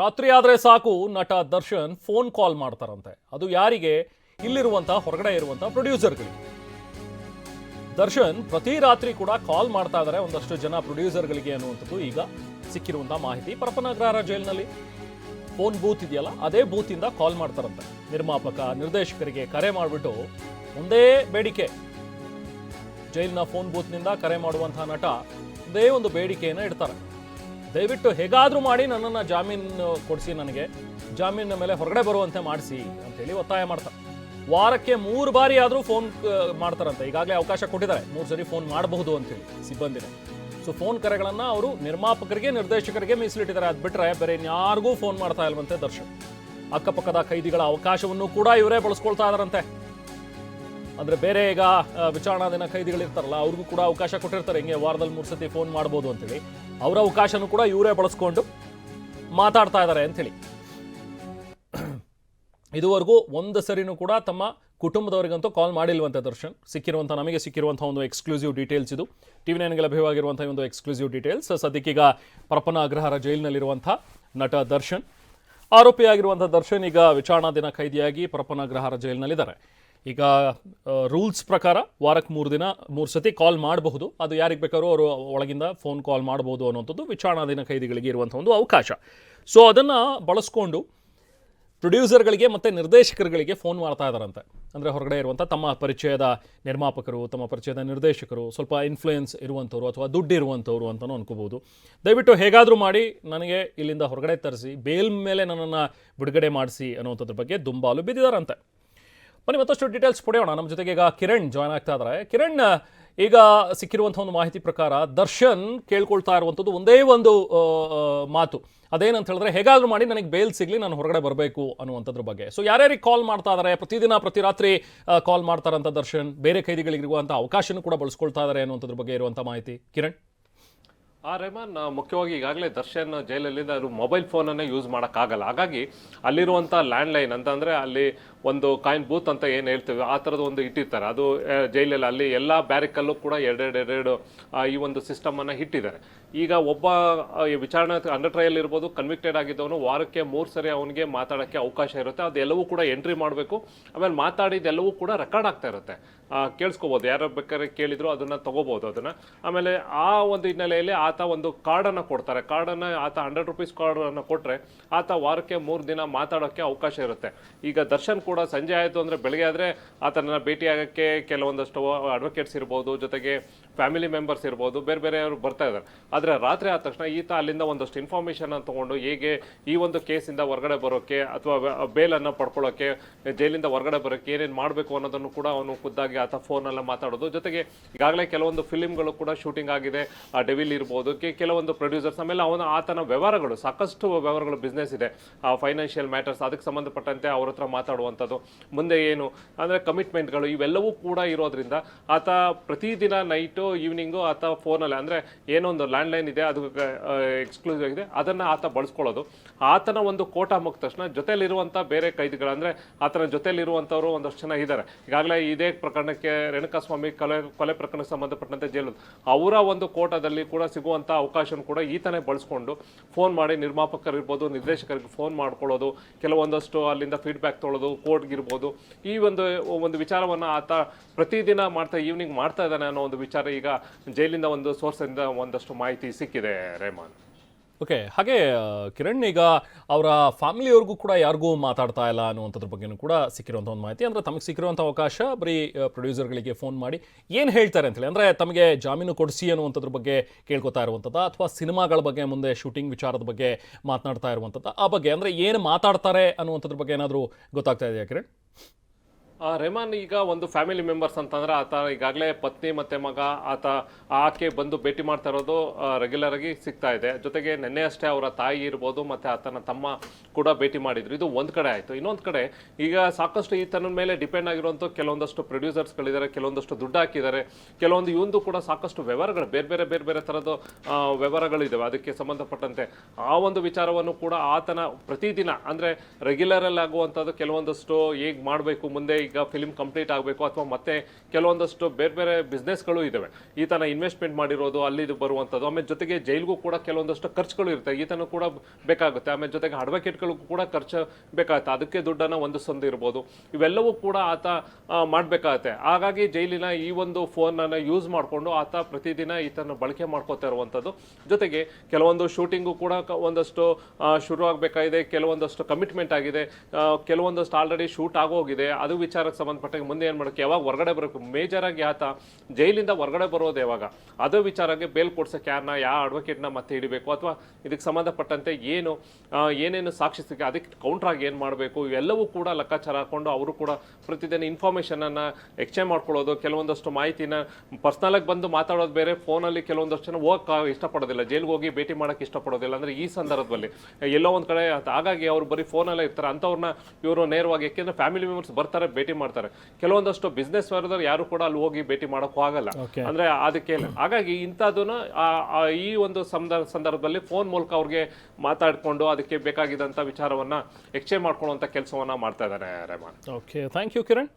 ರಾತ್ರಿ ಆದರೆ ಸಾಕು, ನಟ ದರ್ಶನ್ ಫೋನ್ ಕಾಲ್ ಮಾಡ್ತಾರಂತೆ. ಅದು ಯಾರಿಗೆ? ಇಲ್ಲಿರುವಂಥ ಹೊರಗಡೆ ಇರುವಂಥ ಪ್ರೊಡ್ಯೂಸರ್ಗಳಿಗೆ. ದರ್ಶನ್ ಪ್ರತಿ ರಾತ್ರಿ ಕೂಡ ಕಾಲ್ ಮಾಡ್ತಾ ಇದ್ದಾರೆ ಒಂದಷ್ಟು ಜನ ಪ್ರೊಡ್ಯೂಸರ್ಗಳಿಗೆ ಅನ್ನುವಂಥದ್ದು ಈಗ ಸಿಕ್ಕಿರುವಂತಹ ಮಾಹಿತಿ. ಪರಪನಗ್ರಹರ ಜೈಲಿನಲ್ಲಿ ಫೋನ್ ಬೂತ್ ಇದೆಯಲ್ಲ, ಅದೇ ಬೂತಿಂದ ಕಾಲ್ ಮಾಡ್ತಾರಂತೆ. ನಿರ್ಮಾಪಕ, ನಿರ್ದೇಶಕರಿಗೆ ಕರೆ ಮಾಡಿಬಿಟ್ಟು ಒಂದೇ ಬೇಡಿಕೆ. ಜೈಲಿನ ಫೋನ್ ಬೂತ್ನಿಂದ ಕರೆ ಮಾಡುವಂತಹ ನಟ ಒಂದೇ ಒಂದು ಬೇಡಿಕೆಯನ್ನು ಇಡ್ತಾರೆ. ದಯವಿಟ್ಟು ಹೇಗಾದರೂ ಮಾಡಿ ನನ್ನನ್ನು ಜಾಮೀನು ಕೊಡಿಸಿ ನನಗೆ. ಜಾಮೀನಿನ ಮೇಲೆ ಹೊರಗಡೆ ಬರುವಂತೆ ಮಾಡಿಸಿ ಅಂತೇಳಿ ಒತ್ತಾಯ ಮಾಡ್ತಾರೆ ವಾರಕ್ಕೆ ಮೂರು ಬಾರಿ ಆದರೂ ಫೋನ್ ಮಾಡ್ತಾರಂತೆ. ಈಗಾಗಲೇ ಅವಕಾಶ ಕೊಟ್ಟಿದ್ದಾರೆ. ಮೂರು ಸರಿ ಫೋನ್ ಮಾಡಬಹುದು ಅಂತೇಳಿ ಸಿಬ್ಬಂದಿನೇ ಸೊ ಫೋನ್ ಕರೆಗಳನ್ನು ಅವರು ನಿರ್ಮಾಪಕರಿಗೆ, ನಿರ್ದೇಶಕರಿಗೆ ಮೀಸಲಿಟ್ಟಿದ್ದಾರೆ. ಅದು ಬಿಟ್ಟರೆ ಬೇರೆ ಇನ್ಯಾರಿಗೂ ಫೋನ್ ಮಾಡ್ತಾ ಇಲ್ವಂತೆ ದರ್ಶನ್. ಅಕ್ಕಪಕ್ಕದ ಕೈದಿಗಳ ಅವಕಾಶವನ್ನು ಕೂಡ ಇವರೇ ಬಳಸ್ಕೊಳ್ತಾ ಇದಾರಂತೆ ಅಂದರೆ ಬೇರೆ ಈಗ ವಿಚಾರಣಾ ದಿನ ಖೈದಿಗಳಿರ್ತಾರಲ್ಲ ಅವ್ರಿಗೂ ಕೂಡ ಅವಕಾಶ ಕೊಟ್ಟಿರ್ತಾರೆ. ಹಿಂಗೆ ವಾರದಲ್ಲಿ ಮೂರು ಸತಿ ಫೋನ್ ಮಾಡ್ಬೋದು ಅಂತೇಳಿ ಅವರ ಅವಕಾಶನೂ ಕೂಡ ಇವರೇ ಬಳಸ್ಕೊಂಡು ಮಾತಾಡ್ತಾ ಇದ್ದಾರೆ ಅಂತೇಳಿ ಇದುವರೆಗೂ ಒಂದು ಸರಿನೂ ಕೂಡ ತಮ್ಮ ಕುಟುಂಬದವರಿಗಂತೂ ಕಾಲ್ ಮಾಡಿಲ್ವಂತೆ ದರ್ಶನ್. ಸಿಕ್ಕಿರುವಂಥ ನಮಗೆ ಸಿಕ್ಕಿರುವಂಥ ಒಂದು ಎಕ್ಸ್ಕ್ಲೂಸಿವ್ ಡೀಟೇಲ್ಸ್ ಇದು. ಟಿವಿ ನೈನ್ಗೆ ಲಭ್ಯವಾಗಿರುವಂಥ ಒಂದು ಎಕ್ಸ್ಕ್ಲೂಸಿವ್ ಡೀಟೇಲ್ಸ್ ಸದ್ಯಕ್ಕೀಗ ಪರಪ್ಪನ ಅಗ್ರಹಾರ ಜೈಲಿನಲ್ಲಿರುವಂಥ ನಟ ದರ್ಶನ್. ಆರೋಪಿಯಾಗಿರುವಂಥ ದರ್ಶನ್ ಈಗ ವಿಚಾರಣಾ ದಿನ ಖೈದಿಯಾಗಿ ಪರಪ್ಪನ ಅಗ್ರಹಾರ ಜೈಲಿನಲ್ಲಿದ್ದಾರೆ. ಈಗ ರೂಲ್ಸ್ ಪ್ರಕಾರ ವಾರಕ್ಕೆ ಮೂರು ದಿನ, ಮೂರು ಸತಿ ಕಾಲ್ ಮಾಡಬಹುದು. ಅದು ಯಾರಿಗೆ ಬೇಕಾದ್ರೂ ಅವರು ಒಳಗಿಂದ ಫೋನ್ ಕಾಲ್ ಮಾಡಬಹುದು ಅನ್ನೋಂಥದ್ದು ವಿಚಾರಣಾ ದಿನ ಖೈದಿಗಳಿಗೆ ಇರುವಂಥ ಒಂದು ಅವಕಾಶ. ಸೊ ಅದನ್ನು ಬಳಸ್ಕೊಂಡು ಪ್ರೊಡ್ಯೂಸರ್ಗಳಿಗೆ ಮತ್ತು ನಿರ್ದೇಶಕರುಗಳಿಗೆ ಫೋನ್ ಮಾಡ್ತಾ ಇದ್ದಾರಂತೆ ಅಂದರೆ ಹೊರಗಡೆ ಇರುವಂಥ ತಮ್ಮ ಪರಿಚಯದ ನಿರ್ಮಾಪಕರು, ತಮ್ಮ ಪರಿಚಯದ ನಿರ್ದೇಶಕರು, ಸ್ವಲ್ಪ ಇನ್ಫ್ಲೂಯೆನ್ಸ್ ಇರುವಂಥವ್ರು ಅಥವಾ ದುಡ್ಡು ಇರುವಂಥವ್ರು ಅಂತಲೂ ಅನ್ಕೋಬೋದು ದಯವಿಟ್ಟು ಹೇಗಾದರೂ ಮಾಡಿ ನನಗೆ ಇಲ್ಲಿಂದ ಹೊರಗಡೆ ತರಿಸಿ, ಬೇಲ್ ಮೇಲೆ ನನ್ನನ್ನು ಬಿಡುಗಡೆ ಮಾಡಿಸಿ ಅನ್ನುವಂಥದ್ರ ಬಗ್ಗೆ ದುಂಬಾಲು ಬಿದ್ದಿದ್ದಾರಂತೆ ಬನ್ನಿ, ಮತ್ತಷ್ಟು ಡೀಟೇಲ್ಸ್ ಪಡೆಯೋಣ ನಮ್ಮ ಜೊತೆಗೆ ಈಗ ಕಿರಣ್ ಜಾಯ್ನ್ ಆಗ್ತಾ ಇದ್ದಾರೆ ಕಿರಣ್, ಈಗ ಸಿಕ್ಕಿರುವಂಥ ಒಂದು ಮಾಹಿತಿ ಪ್ರಕಾರ ದರ್ಶನ್ ಕೇಳ್ಕೊಳ್ತಾ ಇರುವಂಥದ್ದು ಒಂದೇ ಒಂದು ಮಾತು. ಅದೇನಂತ ಹೇಳಿದ್ರೆ, ಹೇಗಾದರೂ ಮಾಡಿ ನನಗೆ ಬೇಲ್ ಸಿಗ್ಲಿ, ನಾನು ಹೊರಗಡೆ ಬರಬೇಕು ಅನ್ನುವಂಥದ್ರ ಬಗ್ಗೆ. ಸೊ ಯಾರ್ಯಾರಿಗೆ ಕಾಲ್ ಮಾಡ್ತಾ ಇದ್ದಾರೆ ಪ್ರತಿದಿನ, ಪ್ರತಿ ರಾತ್ರಿ ಕಾಲ್ ಮಾಡ್ತಾರಂಥ ದರ್ಶನ್, ಬೇರೆ ಖೈದಿಗಳಿಗಿರುವಂಥ ಅವಕಾಶನೂ ಕೂಡ ಬಳಸ್ಕೊಳ್ತಾ ಇದ್ದಾರೆ ಅನ್ನುವಂಥದ್ರ ಬಗ್ಗೆ ಇರುವಂಥ ಮಾಹಿತಿ. ಕಿರಣ್? ಆ, ರೆಹಮಾನ್, ಮುಖ್ಯವಾಗಿ ಈಗಾಗಲೇ ದರ್ಶನ್ ಜೈಲಲ್ಲಿಂದ ಅವರು ಮೊಬೈಲ್ ಫೋನನ್ನೇ ಯೂಸ್ ಮಾಡೋಕ್ಕಾಗಲ್ಲ. ಹಾಗಾಗಿ ಅಲ್ಲಿರುವಂಥ ಲ್ಯಾಂಡ್ಲೈನ್ ಅಂತಂದರೆ ಅಲ್ಲಿ ಒಂದು ಕಾಯಿನ್ ಬೂತ್ ಅಂತ ಏನು ಹೇಳ್ತೀವಿ ಆ ಥರದ ಒಂದು ಇಟ್ಟಿರ್ತಾರೆ. ಅದು ಜೈಲಲ್ಲಿ ಅಲ್ಲಿ ಎಲ್ಲ ಬ್ಯಾರಿಕಲ್ಲೂ ಕೂಡ ಎರಡೆರಡು ಎರಡೆರಡು ಆ, ಈ ಒಂದು ಸಿಸ್ಟಮನ್ನು ಇಟ್ಟಿದ್ದಾರೆ. ಈಗ ಒಬ್ಬ ವಿಚಾರಣೆ ಅಂಡರ್ ಟ್ರಯಲ್ ಇರ್ಬೋದು ಕನ್ವಿಕ್ಟೆಡ್ ಆಗಿದ್ದವನು ವಾರಕ್ಕೆ ಮೂರು ಸರಿ ಅವನಿಗೆ ಮಾತಾಡೋಕ್ಕೆ ಅವಕಾಶ ಇರುತ್ತೆ. ಅದೆಲ್ಲವೂ ಕೂಡ ಎಂಟ್ರಿ ಮಾಡಬೇಕು. ಆಮೇಲೆ ಮಾತಾಡಿದ್ದೆಲ್ಲವೂ ಕೂಡ ರೆಕಾರ್ಡ್ ಆಗ್ತಾ ಇರುತ್ತೆ. ಕೇಳಿಸ್ಕೋಬೋದು. ಯಾರು ಬೇಕಾದ್ರೆ ಕೇಳಿದ್ರು ಅದನ್ನು ತಗೋಬೋದು ಅದನ್ನು. ಆಮೇಲೆ ಆ ಒಂದು ಹಿನ್ನೆಲೆಯಲ್ಲಿ ಆತ ಒಂದು ಕಾರ್ಡನ್ನು ಕೊಡ್ತಾರೆ. ಕಾರ್ಡನ್ನು ಆತ ಹಂಡ್ರೆಡ್ ರುಪೀಸ್ ಕಾರ್ಡನ್ನು ಕೊಟ್ಟರೆ ಆತ ವಾರಕ್ಕೆ ಮೂರು ದಿನ ಮಾತಾಡೋಕ್ಕೆ ಅವಕಾಶ ಇರುತ್ತೆ. ಈಗ ದರ್ಶನ್ ಕೂಡ ಸಂಜೆ ಆಯಿತು ಅಂದರೆ ಬೆಳಗ್ಗೆ ಆದರೆ ಆತನ ಭೇಟಿಯಾಗೋಕ್ಕೆ ಕೆಲವೊಂದಷ್ಟು ಅಡ್ವೊಕೇಟ್ಸ್ ಇರ್ಬೋದು, ಜೊತೆಗೆ ಫ್ಯಾಮಿಲಿ ಮೆಂಬರ್ಸ್ ಇರ್ಬೋದು, ಬೇರೆ ಬೇರೆಯವರು ಬರ್ತಾ ಇದ್ದಾರೆ. ಆದರೆ ರಾತ್ರಿ ಆದ ತಕ್ಷಣ ಈತ ಅಲ್ಲಿಂದ ಒಂದಷ್ಟು ಇನ್ಫಾರ್ಮೇಷನ್ ತಗೊಂಡು ಹೇಗೆ ಈ ಒಂದು ಕೇಸಿಂದ ಹೊರಗಡೆ ಬರೋಕ್ಕೆ ಅಥವಾ ಬೇಲನ್ನು ಪಡ್ಕೊಳ್ಳೋಕ್ಕೆ ಜೈಲಿಂದ ಹೊರಗಡೆ ಬರೋಕ್ಕೆ ಏನೇನು ಮಾಡಬೇಕು ಅನ್ನೋದನ್ನು ಕೂಡ ಅವನು ಖುದ್ದಾಗಿ ಆತ ಫೋನಲ್ಲ ಮಾತಾಡೋದು. ಜೊತೆಗೆ ಈಗಾಗಲೇ ಕೆಲವೊಂದು ಫಿಲಿಮ್ಗಳು ಕೂಡ ಶೂಟಿಂಗ್ ಆಗಿದೆ. ಆ ಡೆವಿಲ್ ಇರ್ಬೋದು ಕೆಲವೊಂದು ಪ್ರೊಡ್ಯೂಸರ್ಸ್ ಆಮೇಲೆ ಅವನ ಆತನ ವ್ಯವಹಾರಗಳು, ಸಾಕಷ್ಟು ವ್ಯವಹಾರಗಳು ಬಿಸ್ನೆಸ್ ಇದೆ. ಆ ಫೈನಾನ್ಷಿಯಲ್ ಮ್ಯಾಟರ್ಸ್ ಅದಕ್ಕೆ ಸಂಬಂಧಪಟ್ಟಂತೆ ಅವ್ರ ಹತ್ರ ಮಾತಾಡುವಂಥದ್ದು ಮುಂದೆ ಏನು? ಅಂದರೆ ಕಮಿಟ್ಮೆಂಟ್ಗಳು ಇವೆಲ್ಲವೂ ಕೂಡ ಇರೋದ್ರಿಂದ ಆತ ಪ್ರತಿದಿನ ನೈಟು ಈವ್ನಿಂಗು ಆತ ಫೋನಲ್ಲಿ ಅಂದರೆ ಏನೋ ಒಂದು ಲ್ಯಾಂಡ್ಲೈನ್ ಇದೆ, ಅದು ಎಕ್ಸ್ಕ್ಲೂಸಿವ್ ಆಗಿದೆ, ಅದನ್ನು ಆತ ಬಳಸ್ಕೊಳ್ಳೋದು. ಆತನ ಒಂದು ಕೋಟ ಮುಗಿದ ತಕ್ಷಣ ಜೊತೆಯಲ್ಲಿರುವಂಥ ಬೇರೆ ಕೈದಿಗಳು ಅಂದರೆ ಆತನ ಜೊತೆಯಲ್ಲಿರುವಂಥವರು ಒಂದಷ್ಟು ಜನ ಇದ್ದಾರೆ. ಈಗಾಗಲೇ ಇದೇ ಪ್ರಕರಣಕ್ಕೆ ರೇಣುಕಾಸ್ವಾಮಿ ಕೊಲೆ ಕೊಲೆ ಪ್ರಕರಣಕ್ಕೆ ಸಂಬಂಧಪಟ್ಟಂತೆ ಜೈಲು ಅವರ ಒಂದು ಕೋಟದಲ್ಲಿ ಕೂಡ ಸಿಗುವಂಥ ಅವಕಾಶನ ಕೂಡ ಈತನೇ ಬಳಸ್ಕೊಂಡು ಫೋನ್ ಮಾಡಿ ನಿರ್ಮಾಪಕರಿರ್ಬೋದು, ನಿರ್ದೇಶಕರಿಗೆ ಫೋನ್ ಮಾಡ್ಕೊಳ್ಳೋದು, ಕೆಲವೊಂದಷ್ಟು ಅಲ್ಲಿಂದ ಫೀಡ್ಬ್ಯಾಕ್ ತೊಗೊಳ್ಳೋದು ಕೋರ್ಟ್ಗಿರ್ಬೋದು. ಈ ಒಂದು ಒಂದು ವಿಚಾರವನ್ನು ಆತ ಪ್ರತಿದಿನ ಮಾಡ್ತಾ ಈವ್ನಿಂಗ್ ಮಾಡ್ತಾ ಇದ್ದಾನೆ ಅನ್ನೋ ಒಂದು ವಿಚಾರ ಈಗ ಜೈಲಿಂದ ಒಂದು ಸೋರ್ಸಿಂದ ಒಂದಷ್ಟು ಮಾಹಿತಿ ಸಿಕ್ಕಿದೆ, ರೇಮಾನ್. ಓಕೆ, ಹಾಗೆ ಕಿರಣ್, ಈಗ ಅವರ ಫ್ಯಾಮಿಲಿಯವ್ರಿಗೂ ಕೂಡ ಯಾರಿಗೂ ಮಾತಾಡ್ತಾ ಇಲ್ಲ ಅನ್ನುವಂಥದ್ರ ಬಗ್ಗೆನೂ ಕೂಡ ಸಿಕ್ಕಿರುವಂಥ ಒಂದು ಮಾಹಿತಿ. ಅಂದರೆ ತಮಗೆ ಸಿಕ್ಕಿರುವಂಥ ಅವಕಾಶ ಬರೀ ಪ್ರೊಡ್ಯೂಸರ್ಗಳಿಗೆ ಫೋನ್ ಮಾಡಿ ಏನು ಹೇಳ್ತಾರೆ ಅಂತೇಳಿ. ಅಂದರೆ ತಮಗೆ ಜಾಮೀನು ಕೊಡಿಸಿ ಅನ್ನುವಂಥದ್ರ ಬಗ್ಗೆ ಕೇಳ್ಕೊತಾ ಇರುವಂಥದ್ದು? ಅಥವಾ ಸಿನಿಮಾಗಳ ಬಗ್ಗೆ ಮುಂದೆ ಶೂಟಿಂಗ್ ವಿಚಾರದ ಬಗ್ಗೆ ಮಾತನಾಡ್ತಾ ಇರುವಂಥದ್ದು? ಆ ಬಗ್ಗೆ, ಅಂದರೆ ಏನು ಮಾತಾಡ್ತಾರೆ ಅನ್ನುವಂಥದ್ರ ಬಗ್ಗೆ ಏನಾದರೂ ಗೊತ್ತಾಗ್ತಾ ಇದೆಯಾ ಕಿರಣ್? ಆ, ರೆಹಮಾನ್ ಈಗ ಒಂದು ಫ್ಯಾಮಿಲಿ ಮೆಂಬರ್ಸ್ ಅಂತಂದ್ರೆ ಆತ ಈಗಾಗಲೇ ಪತ್ನಿ ಮತ್ತೆ ಮಗ ಆತ ಆಕೆ ಬಂದು ಭೇಟಿ ಮಾಡ್ತಾ ಇರೋದು ರೆಗ್ಯುಲರ್ ಆಗಿ ಸಿಗ್ತಾ ಇದೆ. ಜೊತೆಗೆ ನಿನ್ನೆ ಅಷ್ಟೇ ಅವರ ತಾಯಿ ಇರ್ಬೋದು ಮತ್ತೆ ಆತನ ತಮ್ಮ ಕೂಡ ಭೇಟಿ ಮಾಡಿದ್ರು. ಇದು ಒಂದ್ ಕಡೆ ಆಯ್ತು. ಇನ್ನೊಂದ್ ಕಡೆ ಈಗ ಸಾಕಷ್ಟು ಈತನ ಮೇಲೆ ಡಿಪೆಂಡ್ ಆಗಿರುವಂತ ಕೆಲವೊಂದಷ್ಟು ಪ್ರೊಡ್ಯೂಸರ್ಸ್ಗಳಿದ್ದಾರೆ ಕೆಲವೊಂದಷ್ಟು ದುಡ್ಡು ಹಾಕಿದ್ದಾರೆ. ಕೆಲವೊಂದು ಇವಂದು ಕೂಡ ಸಾಕಷ್ಟು ವ್ಯವಹಾರಗಳು ಬೇರೆ ಬೇರೆ ಬೇರೆ ಬೇರೆ ಥರದ ವ್ಯವಹಾರಗಳಿದ್ದಾವೆ ಅದಕ್ಕೆ ಸಂಬಂಧಪಟ್ಟಂತೆ ಆ ಒಂದು ವಿಚಾರವನ್ನು ಕೂಡ ಆತನ ಪ್ರತಿದಿನ ಅಂದರೆ ರೆಗ್ಯುಲರಲ್ಲಿ ಆಗುವಂಥದ್ದು ಕೆಲವೊಂದಷ್ಟು ಹೇಗೆ ಮಾಡಬೇಕು ಮುಂದೆ ಈಗ ಫಿಲ್ಮ್ ಕಂಪ್ಲೀಟ್ ಆಗಬೇಕು ಅಥವಾ ಮತ್ತೆ ಕೆಲವೊಂದಷ್ಟು ಬೇರೆ ಬೇರೆ ಬಿಸ್ನೆಸ್ಗಳು ಇದ್ದಾವೆ ಈತನ ಇನ್ವೆಸ್ಟ್ಮೆಂಟ್ ಮಾಡಿರೋದು, ಅಲ್ಲಿ ಬರುವಂಥದ್ದು, ಆಮೇಲೆ ಜೊತೆಗೆ ಜೈಲ್ಗೂ ಕೂಡ ಕೆಲವೊಂದಷ್ಟು ಖರ್ಚುಗಳು ಇರ್ತವೆ ಈತನ ಕೂಡ ಬೇಕಾಗುತ್ತೆ. ಆಮೇಲೆ ಜೊತೆಗೆ ಅಡ್ವೊಕೇಟ್ಗಳಿಗೂ ಕೂಡ ಖರ್ಚು ಬೇಕಾಗುತ್ತೆ. ಅದಕ್ಕೆ ದುಡ್ಡನ್ನು ಹೊಂದಿಸೊಂದು ಇರ್ಬೋದು. ಇವೆಲ್ಲವೂ ಕೂಡ ಆತ ಮಾಡಬೇಕಾಗತ್ತೆ. ಹಾಗಾಗಿ ಜೈಲಿನ ಈ ಒಂದು ಫೋನನ್ನು ಯೂಸ್ ಮಾಡಿಕೊಂಡು ಆತ ಪ್ರತಿದಿನ ಈತನ ಬಳಕೆ ಮಾಡ್ಕೋತಾ ಇರುವಂಥದ್ದು. ಜೊತೆಗೆ ಕೆಲವೊಂದು ಶೂಟಿಂಗು ಕೂಡ ಒಂದಷ್ಟು ಶುರು ಆಗಬೇಕಾಗಿದೆ ಕೆಲವೊಂದಷ್ಟು ಕಮಿಟ್ಮೆಂಟ್ ಆಗಿದೆ. ಕೆಲವೊಂದಷ್ಟು ಆಲ್ರೆಡಿ ಶೂಟ್ ಆಗೋಗಿದೆ. ಅದು ವಿಚಾರಕ್ಕೆ ಸಂಬಂಧಪಟ್ಟಾಗ ಮುಂದೆ ಏನು ಮಾಡೋಕ್ಕೆ ಯಾವಾಗ ಹೊರಗಡೆ ಬರಬೇಕು? ಆಗಿ ಆತ ಜೈಲಿಂದ ಹೊರಗಡೆ ಬರೋದು ಯಾವಾಗ? ಅದೇ ವಿಚಾರಕ್ಕೆ ಬೇಲ್ ಕೊಡ್ಸೋಕ್ಕೆ ಯಾರನ್ನ ಯಾವ ಅಡ್ವೊಕೇಟ್ನ ಮತ್ತೆ ಹಿಡಿಬೇಕು? ಅಥವಾ ಇದಕ್ಕೆ ಸಂಬಂಧಪಟ್ಟಂತೆ ಏನು ಏನೇನು ಸಾಕ್ಷಿ ಸಿಕ್ಕ ಅದಕ್ಕೆ ಕೌಂಟರ್ ಆಗಿ ಏನು ಮಾಡಬೇಕು? ಇವೆಲ್ಲವೂ ಕೂಡ ಲೆಕ್ಕಾಚಾರ ಹಾಕೊಂಡು ಅವರು ಕೂಡ ಪ್ರತಿದಿನ ಇನ್ಫಾರ್ಮೇಷನನ್ನು ಎಕ್ಸ್ಚೇಂಜ್ ಮಾಡ್ಕೊಳ್ಳೋದು. ಕೆಲವೊಂದಷ್ಟು ಮಾಹಿತಿನ ಪರ್ಸ್ನಲಾಗಿ ಬಂದು ಮಾತಾಡೋದು ಬೇರೆ. ಫೋನಲ್ಲಿ ಕೆಲವೊಂದಷ್ಟು ಜನ ಹೋಗಕ್ಕೆ ಇಷ್ಟಪಡೋದಿಲ್ಲ. ಜೈಲಿಗೆ ಹೋಗಿ ಭೇಟಿ ಮಾಡೋಕ್ಕೆ ಇಷ್ಟಪಡೋದಿಲ್ಲ. ಅಂದರೆ ಈ ಸಂದರ್ಭದಲ್ಲಿ ಎಲ್ಲೋ ಒಂದು ಕಡೆ ಹಾಗಾಗಿ ಅವರು ಬರೀ ಫೋನಲ್ಲೇ ಇರ್ತಾರೆ. ಅಂಥವ್ರನ್ನ ಇವರು ನೇರವಾಗಿ, ಯಾಕೆಂದ್ರೆ ಫ್ಯಾಮಿಲಿ ಮೆಂಬರ್ಸ್ ಬರ್ತಾರೆ ಮಾಡ್ತಾರೆ. ಕೆಲವೊಂದಷ್ಟು ಬಿಸ್ನೆಸ್ ವರ್ಗದವ್ರು ಯಾರು ಕೂಡ ಅಲ್ಲಿ ಹೋಗಿ ಭೇಟಿ ಮಾಡೋಕ್ಕೂ ಆಗಲ್ಲ. ಅಂದ್ರೆ ಅದಕ್ಕೆ ಹಾಗಾಗಿ ಆ ಈ ಒಂದು ಸಂದರ್ಭ ಸಂದರ್ಭದಲ್ಲಿ ಫೋನ್ ಮೂಲಕ ಅವ್ರಿಗೆ ಮಾತಾಡ್ಕೊಂಡು ಅದಕ್ಕೆ ಬೇಕಾಗಿದ್ದಂಥ ವಿಚಾರವನ್ನ ಎಕ್ಸ್ಚೇಂಜ್ ಮಾಡ್ಕೊಳ್ಳುವಂಥ ಕೆಲಸವನ್ನ ಮಾಡ್ತಾ ಇದ್ದಾರೆ Rehman. Okay thank you Kiran